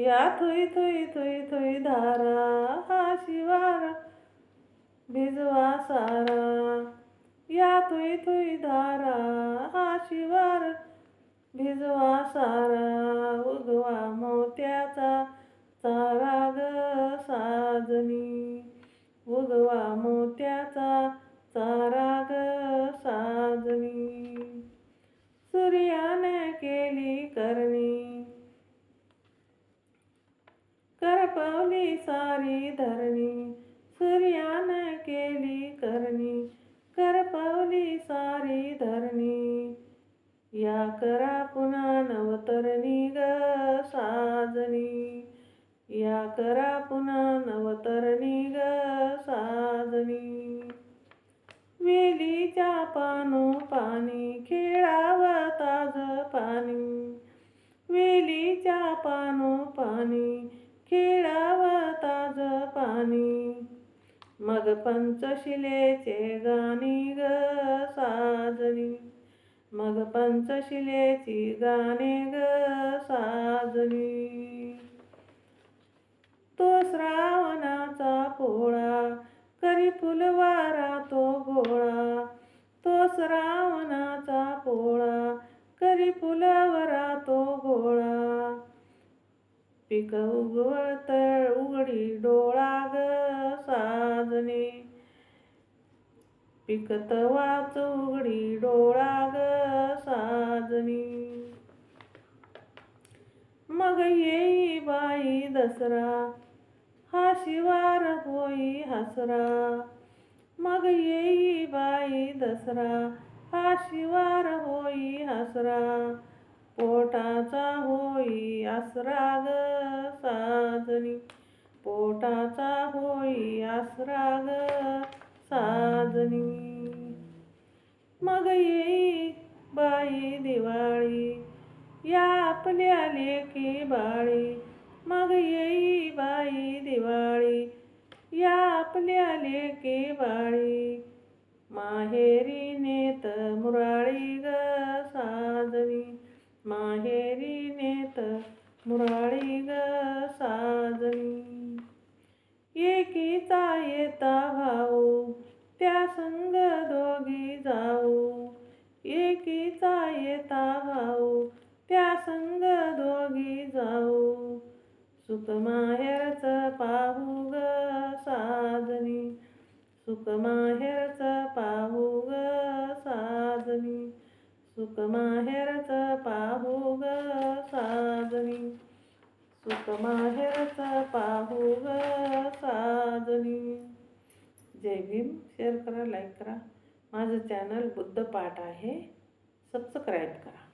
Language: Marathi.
या थुई थुई थुई थुई धारा हा शिवारा भिजवा सारा. या थुई थुई धारा हा शिवार भिजवा सारा. उगवा मोत्याचा चारा ग साजनी. उगवा मोत्याचा करपवली सारी धरणी सूर्याने केली करणी करपवली सारी धरणी. या करा पुन्हा नवतरणी ग साजनी. या करा पुन्हा नवतरणी ग साजनी. वेलीच्या पानो पाणी खेळाव ताज पाणी. वेलीच्या पानो पाणी खेळाव ताज पाणी. मग पंचशिलेचे गाणी ग साजनी मग पंचशिलेची गाणे ग साजनी तो श्रावणाचा पोळा करी फुलवारा तो गोळा. एक उगवत उघडी डोळा ग साजने. पिकत वाच उघडी डोळा ग साजनी. मग येई बाई दसरा हा शिवार होई हसरा. मग येई बाई दसरा हा शिवार होई हसरा. पोटाचा होई आसराग साजनी. पोटाचा होई आसराग साजनी. मग येई बाई दिवाळी या आपल्या लेखी बाळी. मग येई बाई दिवाळी या आपल्या लेखी बाळी. माहेरी नेत मुरा माहेरी नेत मुराळी ग साजनी एकीचा येता भाऊ त्या संग दोघी जाऊ एकीचा येता भाऊ त्या संग दोघी जाऊ सुख माहेरच पाहू ग साजनी. सुख सुख माहेरच पाहू ग साजनी. सुख माहेरच पाहू ग साजनी. जय भीम शेअर करा लाईक करा. माझं चॅनल बुद्ध पाठ आहे. सबस्क्राईब करा.